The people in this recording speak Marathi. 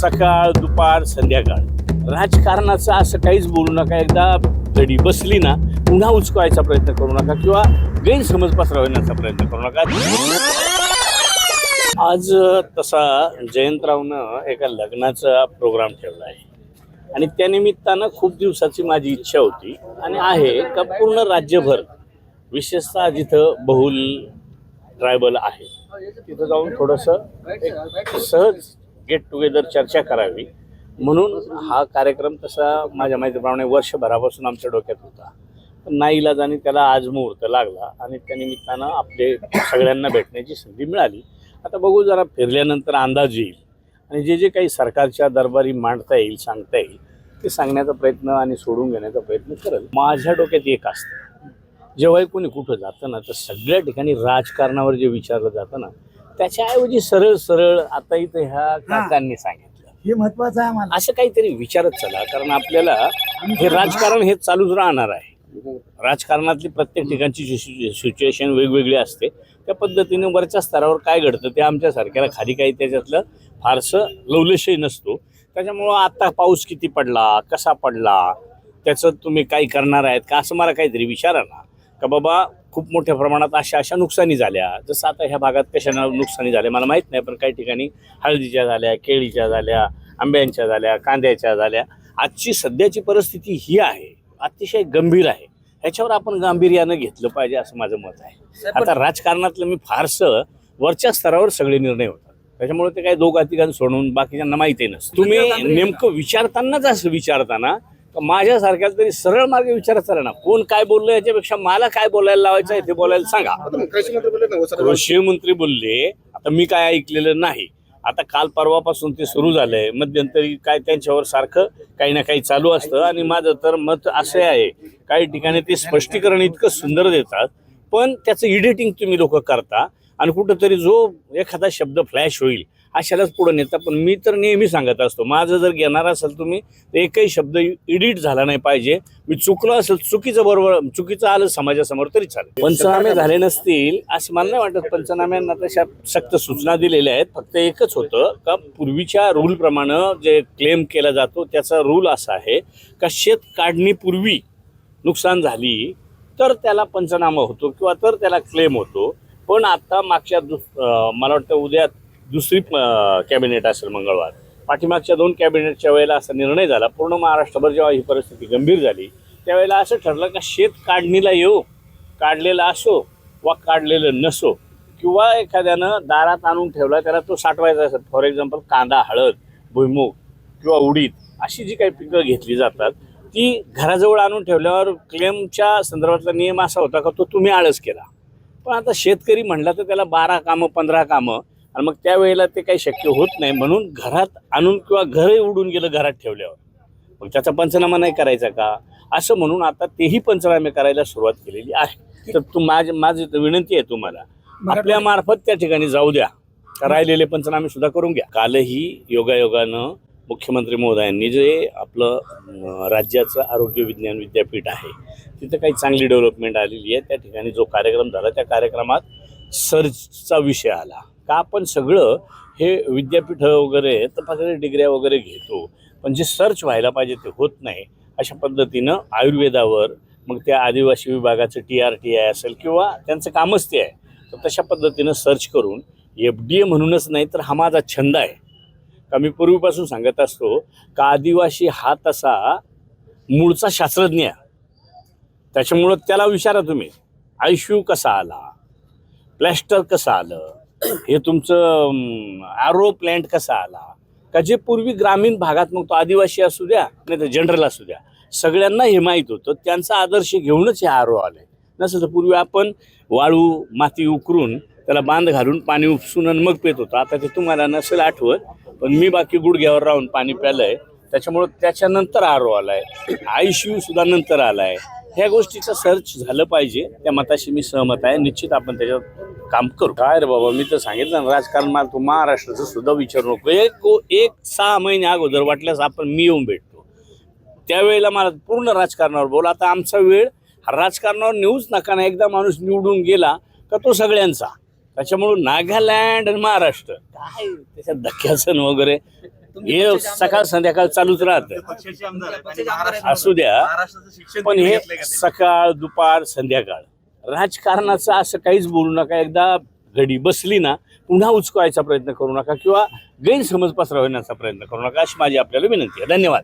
सकाळ दुपार संध्याकाळ. राजकारणाचं असं काहीच बोलू नका. एकदा घडी बसली ना पुन्हा उचकायचा प्रयत्न करू नका किंवा गैरसमज पसरवण्याचा प्रयत्न करू नका. आज तसा जयंतरावनं एका लग्नाचा प्रोग्राम ठेवला आहे. आणि त्यानिमित्तानं खूप दिवसाची माझी इच्छा होती. आणि आहे का पूर्ण राज्यभर विशेषतः जिथं बहुल ट्रायबल आहे तिथं जाऊन थोडंसं एक सहज गेट टुगेदर चर्चा करावी. म्हणून हा कार्यक्रम तसा माझ्या माहितीप्रमाणे वर्षभरापासून आमच्या डोक्यात होता. पण नाईलाजाने त्याला आज मुहूर्त लागला आणि त्या निमित्तानं आपले सगळ्यांना भेटण्याची संधी मिळाली. आता बघू जरा फिरल्यानंतर अंदाज येईल. आणि जे जे काही सरकारच्या दरबारी मांडता येईल सांगता येईल ते सांगण्याचा प्रयत्न आणि सोडून घेण्याचा प्रयत्न करेल. माझ्या डोक्यात एक असतं. जेव्हाही कोणी कुठं जातं ना तर सगळ्या ठिकाणी राजकारणावर जे विचारलं जातं ना त्याच्याऐवजी सरळ सरळ आता इथं ह्या काकांनी सांगितलं. हे महत्वाचं आहे आम्हाला. असं काहीतरी विचारत चला कारण आपल्याला हे राजकारण हे चालूच राहणार आहे. राजकारणातली प्रत्येक ठिकाणची सिच्युएशन वेगवेगळी असते. त्या पद्धतीने वरच्या स्तरावर काय घडतं ते आमच्यासारख्याला खाली काही त्याच्यातलं फारसं लवलेशही नसतो. त्याच्यामुळं आता पाऊस किती पडला कसा पडला त्याचं तुम्ही काही करणार आहेत का असं मला काहीतरी विचारा ना. का बाबा खूप मोठ्या प्रमाणात अशा अशा नुकसानी झाल्या. जसं आता ह्या भागात कशानं नुकसानी झाल्या मला माहीत नाही पण काही ठिकाणी हळदीच्या झाल्या केळीच्या झाल्या आंब्यांच्या झाल्या कांद्याच्या झाल्या. आजची सध्याची परिस्थिती ही आहे अतिशय गंभीर आहे. ह्याच्यावर आपण गांभीर्यानं घेतलं पाहिजे असं माझं मत आहे. आता राजकारणातलं मी फारसं वरच्या स्तरावर सगळे निर्णय होतात. त्याच्यामुळे ते काही दोघा तिघांना सोडून बाकीच्यांना माहिती नसतं. तुम्ही नेमकं विचारतानाच असं विचारताना माझ्यासारख्याला तरी सरळ मार्ग विचारत चला ना. कोण काय बोललं याच्यापेक्षा मला काय बोलायला लावायचं आहे ते बोलायला सांगा. कृषी मंत्री बोलले ना कृषी मंत्री बोलले आता मी काय ऐकलेलं नाही. आता काल परवापासून ते सुरू झालंय. मध्यंतरी काय त्यांच्यावर सारखं काही ना काही चालू असतं आणि माझं तर मत असे आहे काही ठिकाणी ते स्पष्टीकरण इतकं सुंदर देतात पण त्याचं एडिटिंग तुम्ही लोक करता आणि कुठंतरी जो एखादा शब्द फ्लॅश होईल अशालाच पुढे नेता पण मी तर नेहमी सांगत असतो माझं जर घेणार असेल तुम्ही तर एकही शब्द एडिट झाला नाही पाहिजे. मी चुकलो असेल चुकीचं बरोबर चुकीचं आलं समाजासमोर तरी चालेल. पंचनामे झाले नसतील असं मला नाही वाटत पंचनाम्यांना तशा सक्त सूचना दिलेल्या आहेत. फक्त एकच होतं का पूर्वीच्या रूलप्रमाणे जे क्लेम केला जातो त्याचा रूल असा आहे का शेत काढणीपूर्वी नुकसान झाली तर त्याला पंचनामा होतो किंवा तर त्याला क्लेम होतो. पण आता मागच्या दुस मला वाटतं उद्या दुसरी कॅबिनेट असेल मंगळवार. पाठीमागच्या दोन कॅबिनेटच्या वेळेला असा निर्णय झाला. पूर्ण महाराष्ट्रभर जेव्हा ही परिस्थिती गंभीर झाली त्यावेळेला असं ठरलं का शेत काढणीला येऊ काढलेला असो वा काढलेलं नसो किंवा एखाद्यानं दारात आणून ठेवला त्याला तो साठवायचा असेल. फॉर एक्झाम्पल कांदा हळद भुईमूग किंवा उडीद अशी जी काही पिकं घेतली जातात ती घराजवळ आणून ठेवल्यावर क्लेमच्या संदर्भातला नियम असा होता का तो तुम्ही आळस केला. पण आता शेतकरी म्हणला तर त्याला बारा कामं पंधरा कामं आणि मग त्यावेळेला ते काही शक्य होत नाही म्हणून घरात आणून किंवा घरही उडून गेलं घरात ठेवल्यावर. मग त्याचा पंचनामा नाही करायचा का? असं म्हणून आता तेही पंचनामे करायला सुरुवात केलेली आहे. तर तू माझ माझी विनंती आहे तुम्हाला. आपल्या मार्फत त्या ठिकाणी जाऊ द्या. राहिलेले पंचनामे सुद्धा करून घ्या. कालही योगायोगानं मुख्यमंत्री महोदयांनी जे आपलं राज्याचं आरोग्य विज्ञान विद्यापीठ आहे तिथं काही चांगली डेव्हलपमेंट आलेली आहे. त्या ठिकाणी जो कार्यक्रम झाला त्या कार्यक्रमात सर्चचा विषय आला. का आपण सगळं हे विद्यापीठ वगैरे तपासणी डिग्र्या वगैरे घेतो पण जे सर्च व्हायला पाहिजे ते होत नाही अशा पद्धतीनं आयुर्वेदावर मग त्या आदिवासी विभागाचं टी आर टी आय असेल किंवा त्यांचं कामच ते आहे तर तशा पद्धतीनं सर्च करून एफ डी ए म्हणूनच नाही तर हा माझा छंद आहे का मी पूर्वीपासून सांगत असतो का आदिवासी हा तसा मूळचा शास्त्रज्ञ आहे. त्याच्यामुळं त्याला विचारा तुम्ही आयशू कसा आला प्लॅस्टर कसं आलं हे तुमचं आरो प्लॅन्ट कसा आला? का जे पूर्वी ग्रामीण भागात मग तो आदिवासी असू द्या नाही तर जनरल असू द्या सगळ्यांना हे माहीत होतं त्यांचा आदर्श घेऊनच हे आरो आले. नसं तर पूर्वी आपण वाळू माती उकरून त्याला बांध घालून पाणी उपसून आणि मग पेत होतो. आता ते तुम्हाला नसेल आठवत पण मी बाकी गुडघ्यावर राहून पाणी प्यालंय त्याच्यामुळं त्याच्यानंतर आरो आलाय. आयशीयू सुद्धा नंतर आलाय. ह्या गोष्टीचं सर्च झालं पाहिजे त्या मताशी मी सहमत आहे. निश्चित आपण त्याच्यात काम करू. काय रे बाबा मी तर सांगितलं ना राजकारण मला तू महाराष्ट्राचं सुद्धा विचारू नको. एक एक सहा महिने अगोदर वाटल्यास आपण मी येऊन भेटतो. त्यावेळेला मला पूर्ण राजकारणावर बोल. आता आमचा वेळ हा राजकारणावर नेऊच नका ना. एकदा माणूस निवडून गेला का तो सगळ्यांचा. त्याच्यामुळं नागालँड आणि महाराष्ट्र. काय? त्याच्यात धक्क्यासन वगैरे. हे सकाळ संध्याकाळ चालूच राहतं. असू द्या. महाराष्ट्राचं शिक्षण पण हे? सकाळ दुपार संध्याकाळ. राजकारणाचं असं काहीच बोलू नका. एकदा घडी बसली ना पुन्हा उचकवायचा प्रयत्न करू नका किंवा गैरसमज पसरवण्याचा प्रयत्न करू नका अशी माझी आपल्याला विनंती आहे. धन्यवाद.